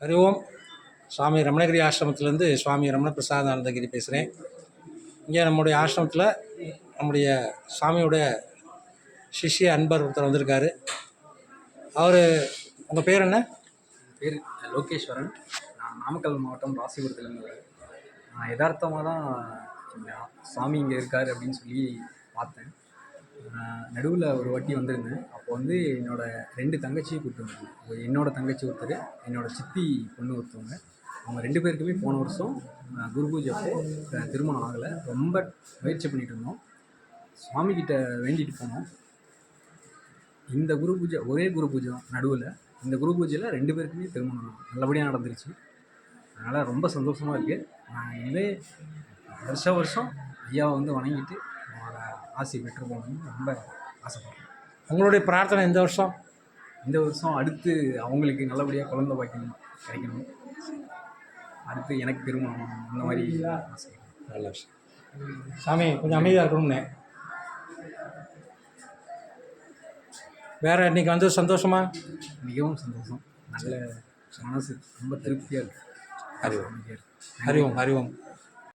ஹரி ஓம். சுவாமி ரமணகிரி ஆசிரமத்திலேருந்து சுவாமி ரமண பிரசாத் ஆனந்தகிரி பேசுகிறேன் இங்கே நம்முடைய ஆசிரமத்தில் நம்முடைய சாமியோடைய சிஷ்ய அன்பர் ஒருத்தர் வந்திருக்காரு. அவர் உங்கள் பேர் என்ன? பேர் லோகேஸ்வரன். நான் நாமக்கல் மாவட்டம் ராசிபுரத்துலேருந்து நான் யதார்த்தமாக தான் சாமி இங்கே இருக்கார் அப்படின்னு சொல்லி பார்த்தேன். நடுவில் ஒரு வாட்டி வந்திருந்தேன். அப்போ வந்து என்னோடய ரெண்டு தங்கச்சியை கூப்பிட்டு வந்தேன் என்னோடய தங்கச்சி ஒருத்தர் என்னோடய சித்தி பொண்ணு ஒருத்தவங்க. அவங்க ரெண்டு பேருக்குமே போன வருஷம் குரு பூஜை அப்போ திருமணம் ஆகலை. ரொம்ப முயற்சி பண்ணிகிட்டு இருந்தோம். சுவாமிக்கிட்ட வேண்டிட்டு போனோம். இந்த குரு பூஜை ஒரே குரு பூஜை தான் நடுவில் இந்த குரு பூஜையில் ரெண்டு பேருக்குமே திருமணம் நல்லபடியாக நடந்துருச்சு. அதனால் ரொம்ப சந்தோஷமாக இருக்குது நான் இனிமே வருஷ வருஷம் ஐயாவை வந்து வணங்கிட்டு ஆசை பெற்று போகணும்னு ரொம்ப ஆசைப்படுறேன். உங்களுடைய பிரார்த்தனை இந்த வருஷம்? இந்த வருஷம் அடுத்து அவங்களுக்கு நல்லபடியாக குழந்தை பாக்கியம் கிடைக்கணும். அடுத்து எனக்கு திருமணம் அந்த மாதிரி ஆசை. நல்ல விஷயம். சாமி கொஞ்சம் அமைதியாக இருக்கணும்னே வேறு இன்னைக்கு வந்து சந்தோஷமா? மிகவும் சந்தோஷம். நல்ல மனசு. ரொம்ப திருப்தியாக இருக்குது ஹரி ஓம் ஹரி ஓம்